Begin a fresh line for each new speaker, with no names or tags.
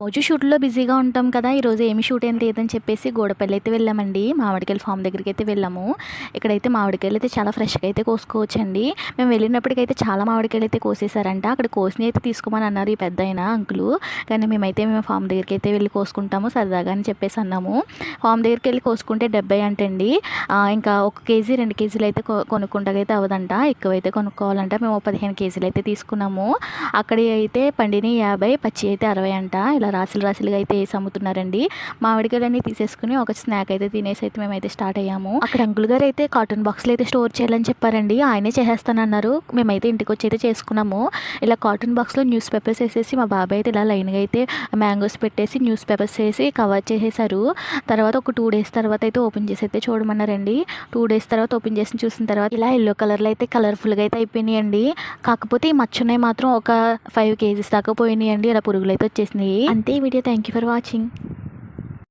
రోజు షూట్లో బిజీగా ఉంటాం కదా ఈరోజు ఏమి షూట్ ఏం లేదని చెప్పేసి గోడపల్లి అయితే వెళ్ళామండి. మామిడికాయలు ఫామ్ దగ్గరికి అయితే వెళ్ళాము. ఇక్కడైతే మామిడికాయలు అయితే చాలా ఫ్రెష్గా అయితే కోసుకోవచ్చండి. మేము వెళ్ళినప్పటికైతే చాలా మామిడికాయలు అయితే కోసేసారంట అక్కడ కోసిన అయితే తీసుకోమని అన్నారు ఈ పెద్ద అయిన అంకులు. కానీ మేమైతే మేము ఫామ్ దగ్గరికి అయితే వెళ్ళి కోసుకుంటాము సరదాగా అని చెప్పేసి అన్నాము. ఫామ్ దగ్గరికి వెళ్ళి కోసుకుంటే డెబ్బై అంటండి. ఇంకా ఒక కేజీ రెండు కేజీలు అయితే కొనుక్కుంటాకైతే అవ్వదంట. ఎక్కువైతే కొనుక్కోవాలంట. మేము పదిహేను కేజీలు అయితే తీసుకున్నాము. అక్కడ అయితే పండిని యాభై పచ్చి అయితే అరవై అంట. ఇలా రాసులు రాసులుగా అయితే వేసి అమ్ముతున్నారండి మామిడికాయలన్నీ తీసేసుకుని ఒక స్నాక్ అయితే తినేసి అయితే మేమైతే స్టార్ట్ అయ్యాము. అక్కడ అంకుల్ గారు అయితే కాటన్ బాక్స్లో అయితే స్టోర్ చేయాలని చెప్పారండి. ఆయనే చేసేస్తానన్నారు. మేమైతే ఇంటికి వచ్చి అయితే చేసుకున్నాము. ఇలా కాటన్ బాక్స్లో న్యూస్ పేపర్స్ వేసేసి మా బాబాయ్ అయితే ఇలా లైన్గా అయితే మ్యాంగోస్ పెట్టేసి న్యూస్ పేపర్స్ వేసి కవర్ చేసేసారు తర్వాత ఒక టూ డేస్ తర్వాత అయితే ఓపెన్ చేసి అయితే చూడమన్నారండి. టూ డేస్ తర్వాత ఓపెన్ చేసి చూసిన తర్వాత ఇలా ఎల్లో కలర్లో అయితే కలర్ఫుల్గా అయితే అయిపోయినాయండి. కాకపోతే ఈ మచ్చున్నాయి మాత్రం ఒక ఫైవ్ కేజీస్ దాకా పోయినాయండి. ఇలా పురుగులు అయితే వచ్చేసినాయి. అంతే ఈ video thank you for watching